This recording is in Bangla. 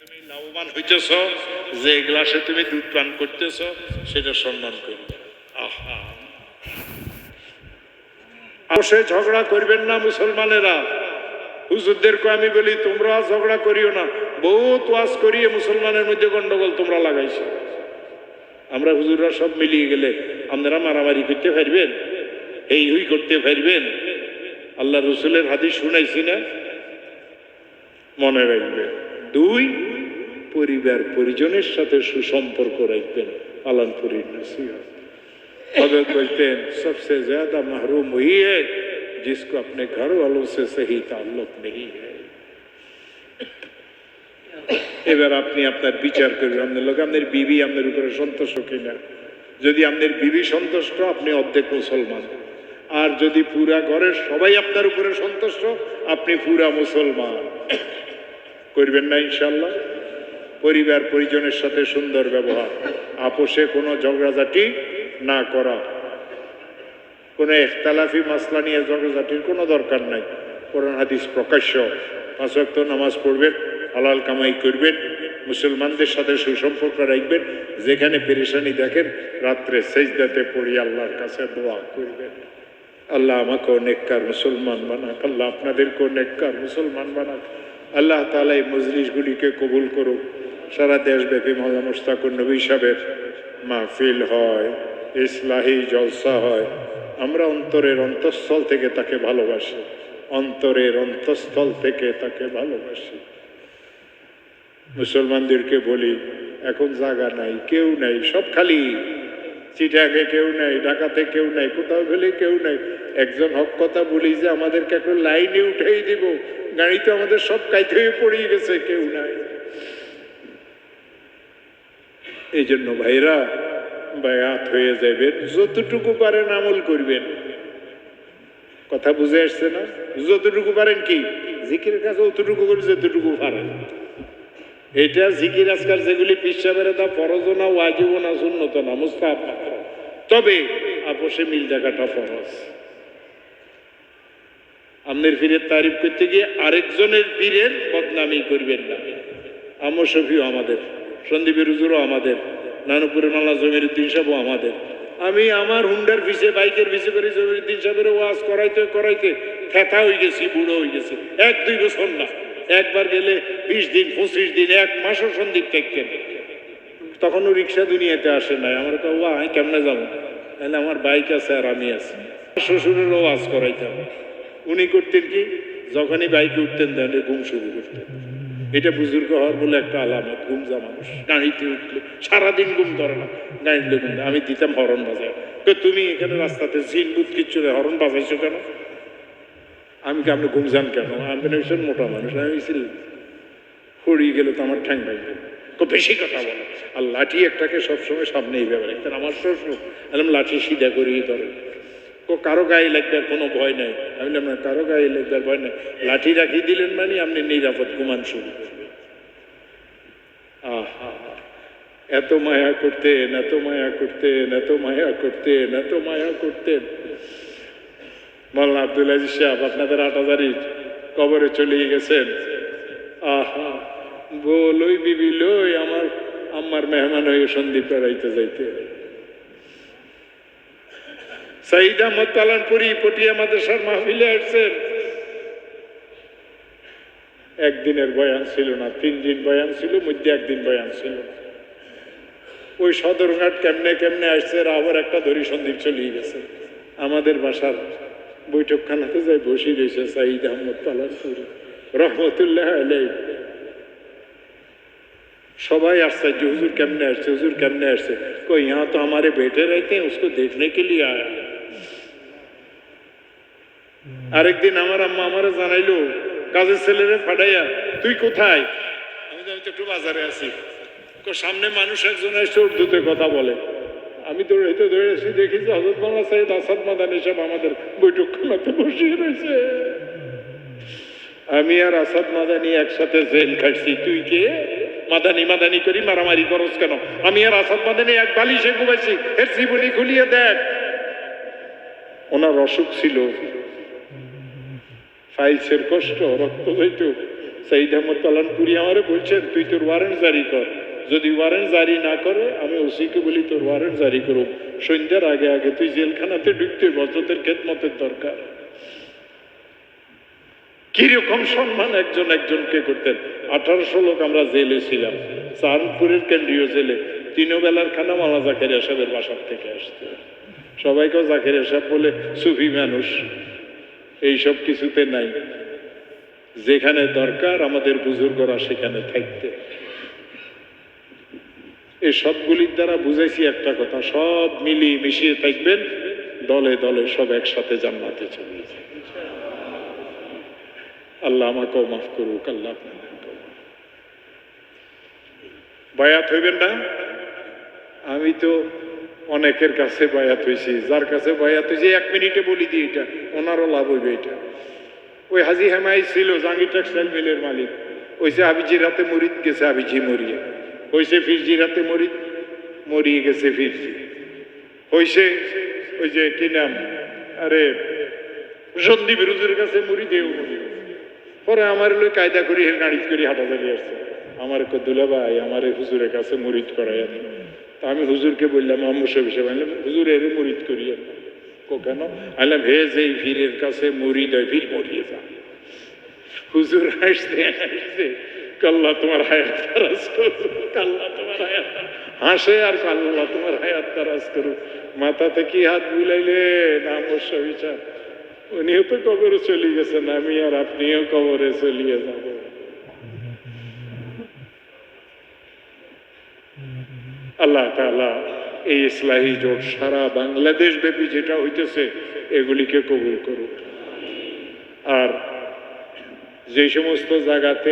তুমি লাভবান হইতেছ, যে গ্লাসে তুমি দুধ পান করতেছ, সেটা সম্মান করবে। আহা। অবশ্যই ঝগড়া করবেন না মুসলমানেরা। হুজুরদেরকে আমি বলি, তোমরা ঝগড়া করিও না। বহুত ওয়াজ করিয়ে মুসলমানের মধ্যে গন্ডগোল তোমরা লাগাইছো। আমরা হুজুররা সব মিলিয়ে গেলে আপনারা মারামারি করতে পারবেন এই হুই করতে পারবেন। আল্লাহ রসুলের হাদিস শুনাইছি না? মনে রাখবেন দুই পরিবার পরিজনের সাথে সুসম্পর্ক রাখবেন আলানপুরীর নসিহত हजरत बोलते हैं सबसे ज्यादा महरूम वही है जिसको अपने घर वालों से सही ताल्लुक नहीं है এবার আপনি আপনার বিচার করবেন আপনার লোক আপনার বিবি আপনার উপরে সন্তুষ্ট কিনা যদি আপনার বিবি সন্তুষ্ট আপনি অর্ধেক মুসলমান আর যদি পুরা ঘরের সবাই আপনার উপরে সন্তুষ্ট আপনি পুরা মুসলমান করবেন না ইনশাল্লাহ পরিবার পরিজনের সাথে সুন্দর ব্যবহার। আপোষে কোনো ঝগড়াঝাটি না করা। কোনো একতালাফি মাসলা নিয়ে ঝগড়াঝাটির কোনো দরকার নাই। কোরআন হাদিস প্রকাশ্য। পাঁচ নামাজ পড়বেন, হালাল কামাই করবেন, মুসলমানদের সাথে সুসম্পর্ক রাখবেন, যেখানে পেরেশানি দেখেন, রাত্রে সেজদাতে পড়ি আল্লাহর কাছে দোয়া করবেন। আল্লাহ আমাকে নেককার মুসলমান বানাক, আল্লাহ আপনাদেরকে নেককার মুসলমান বানাক। আল্লাহ তালা এই মজলিসগুলিকে কবুল করুক। সারা দেশব্যাপী মজা মুস্তাকুর নবী সাহেবের মাহফিল হয়, ইসলাহি জলসা হয়। আমরা অন্তরের অন্তঃস্থল থেকে তাকে ভালোবাসি। অন্তরের অন্তঃস্থল থেকে তাকে ভালোবাসি। মুসলমানদেরকে বলি, এখন জায়গা নাই, কেউ নাই, সব খালি। চিটাকে কেউ নাই ঢাকাতে কেউ নাই, কোথাও গেলে কেউ নাই। একজন হক কথা বলি যে আমাদেরকে একটু লাইনে উঠেই দিব। গাড়িতে আমাদের সব কাইতে হয়ে পড়িয়ে গেছে, কেউ নাই। এই জন্য ভাইরা, বায়াত হয়ে যাবেন যতটুকু পারেন আমল করবেন। কথা বুঝে আসছে না? যতটুকু পারেন কি? জিকির কাজ অতটুকু করে যতটুকু পারেন। এটা জিকির আজকার যেগুলি পিসাবের তা ফরজ না, ওয়াজিব না শূন্যত না মাত্র তবে আপোষে মিল দেখাটা ফরজ। আমনের পীরের তারিফ করতে গিয়ে আরেকজনের পীরের বদনামি করবেন না। আমর শফিও আমাদের, সন্দীপের হুজুরও আমাদের, নানুপুরের মাল্লা জমির উদ্দিন সাহেবও আমাদের। আমি আমার হুন্ডার পিছে, বাইকের পিছে করে জমির উদ্দিন সাহেবের ওয়াজ করাইতে করাইতে থেতা হয়ে গেছি, বুড়ো হয়ে গেছে। এক দুই বছর না, একবার গেলে বিশ দিন, পঁচিশ দিন, এক মাসও সন্দীপ থাকতেন। তখনও রিক্সা দুনিয়াতে আসে নাই। আমার কাউ আমি কেমনে যাব? তাহলে আমার বাইক আছে আর আমি আছি। শ্বশুরেরও ওয়াজ করাইতাম উনি করতেন কি, যখনই বাইকে উঠতেন দেন ঘুম শুরু করতেন। এটা বুজুর্গ হওয়ার বলে একটা আলামত, ঘুম যা মানুষ। গাড়িতে উঠলে সারাদিন ঘুম ধরে না। গাড়িতে ঘুম। আমি দিতাম হরন বাজায়। তো তুমি এখানে রাস্তাতে জিন বুধ কিচ্ছু হরন বাজাইছো কেন? আমি কি আপনি ঘুম যান কেন? আমি তো ভীষণ মোটা মানুষ। আমি ছিল হরিয়ে গেলে তো আমার ঠ্যাং ভাই তো বেশি কথা বলে। আর লাঠি একটাকে সবসময় সামনে এইভাবে রাখতেন আমার শ্বশুর এরকম লাঠি সিধা করিয়ে ধরে। কো, কারও গায়ে লাগবে কোনো ভয় নাই। আমি না, কারও গায়ে লাগবে ভয় নাই। লাঠি রাখি দিলেন মানে আপনি নিরাপদ ঘুমান শুরু করবেন আহা, এত মায়া করতেন, এত মায়া করতেন, এত মায়া করতেন, এত মায়া করতেন। মোল্লা আব্দুল আজিজ সাহেব, আপনাদের আট হাজারই কবরে চলে গেছেন। আহা। বলই বিবি, লই আমার আমার মেহমান হয়ে সন্দীপ বেড়াইতে যাইতে। সাইদ আহমদ পটিয়া মাদ্রাসার মাহফিলে আসছেন একদিনের বয়ান ছিল না, তিন দিন বয়ান ছিল, মধ্যে একদিন বয়ান ছিল। ওই সদরঘাট কেমনে কেমনে আসছে আবার একটা ধরি সন্দীপ চলিয়ে গেছে। আমাদের বাসার বৈঠকখানাতে যাই বসে রয়েছে সাইদ আহমদ পালানপুরি রহমতুল্লাহ আলাই সবাই आश्चर्य हुजूर केमने আসছে हुजूर केमने আসছে कोई यहाँ तो हमारे बेटे रहते हैं उसको देखने के लिए आया है। আরেকদিন আমার আম্মা আমারে জানাইলো কাজের ছেলেরে ফাটাইয়া তুই কোথায় আমি তো আমি তো একটু বাজারে আছি কো সামনে মানুষ একজন এসে উর্দুতে কথা বলে আমি তো রেতে ধরে এসে দেখি যে হজরত মামা সাইদ আসাদ মাদান এসব আমাদের বৈঠকখানাতে বসিয়ে রয়েছে আমি আর আসাদ মাদানি একসাথে জেল খাইছি তুই কে মাদানি মাদানি করি মারামারি করস কেন? আমি আর আসাদ মাদানি, এক বালিশে ঘুমাইছি। এর জীবনী খুলিয়ে দেখ। ওনার অসুখ ছিল। ফাইলসের কষ্ট, রক্ত যাইতো সাইদ আহমদ পালানপুরি আমারে বলছেন, তুই তোর ওয়ারেন্ট জারি কর। যদি ওয়ারেন্ট জারি না করে, আমি ওসিকে বলি তোর ওয়ারেন্ট জারি করুক। সন্ধ্যার আগে আগে তুই জেলখানাতে ঢুকতে বজরতের খেদমতের দরকার। কীরকম সম্মান একজন একজনকে করতেন? আঠারোশো লোক আমরা জেলে ছিলাম। সাহারনপুরের কেন্দ্রীয় জেলে। তিনও বেলার খানা মালা জাকেরিয়া সাহেবের বাসার থেকে আসতে। সবাইকেও জাকেরিয়া সাহেব বলে সুফি মানুষ। এইসব কিছুতে নাই। যেখানে দরকার আমাদের বুজুর্গরা সেখানে থাকতে এই সবগুলির দ্বারা বুঝাইছি একটা কথা, সব মিলিয়ে মিশিয়ে থাকবেন, দলে দলে সব একসাথে জান্নাতে চলে যায় আল্লাহ আমাকেও মাফ করুক, আল্লাহ বায়াত হইবেন না? আমি তো অনেকের কাছে বায়াত হয়েছি যার কাছে বায়াত হয়েছি এক মিনিটে বলি দিই এটা, ওনারও লাভ হইবে এটা। ওই হাজি হেমাই ছিল, জাঙ্গি টেক্সটাইল মিলের মালিক। ওইসে হাবিজির রাতে মরিদ গেছে, হাবিজি মরিয়ে। হইছে ফিরজি রাতে মরিদ মরিয়ে গেছে ফিরজি। হইছে ওই যে, কি নাম? আরে সন্ধি বিরোধীর কাছে মুড়ি দেও মরিয়ে। পরে আমার লই কায়দা করি গাড়ি করি, হাঁটা চালিয়ে আসছে। আমার দুলা ভাই, আমার হুজুরের কাছে মুরিদ করাই আনি তা আমি হুজুরকে বললাম আমসব হিসেবে আনলাম হুজুর, এর মুরিদ করিয়ে না। কো, কেন? আনলাম হে যে এই ফিরের কাছে মুরিদ হয় ফির মরিয়ে যা। হুজুর হাসতে হাসতে, কাল্লা তোমার হায়াত করুক, কাল্লা তোমার হায়াত হাসে, আর কাল্লা তোমার হায়াত তারাজ করুক। মাথাতে কি হাত বুলাইলে নাম বিচার উনিও তো কবরে চলে গেছেন, আমি আর আপনিও কবরে চলিয়ে যাব। আল্লাহ তালা এই ইসলাহী জোট সারা বাংলাদেশ ব্যাপী যেটা হইতেছে, এগুলিকে কবুল করুক। আর যে সমস্ত জায়গাতে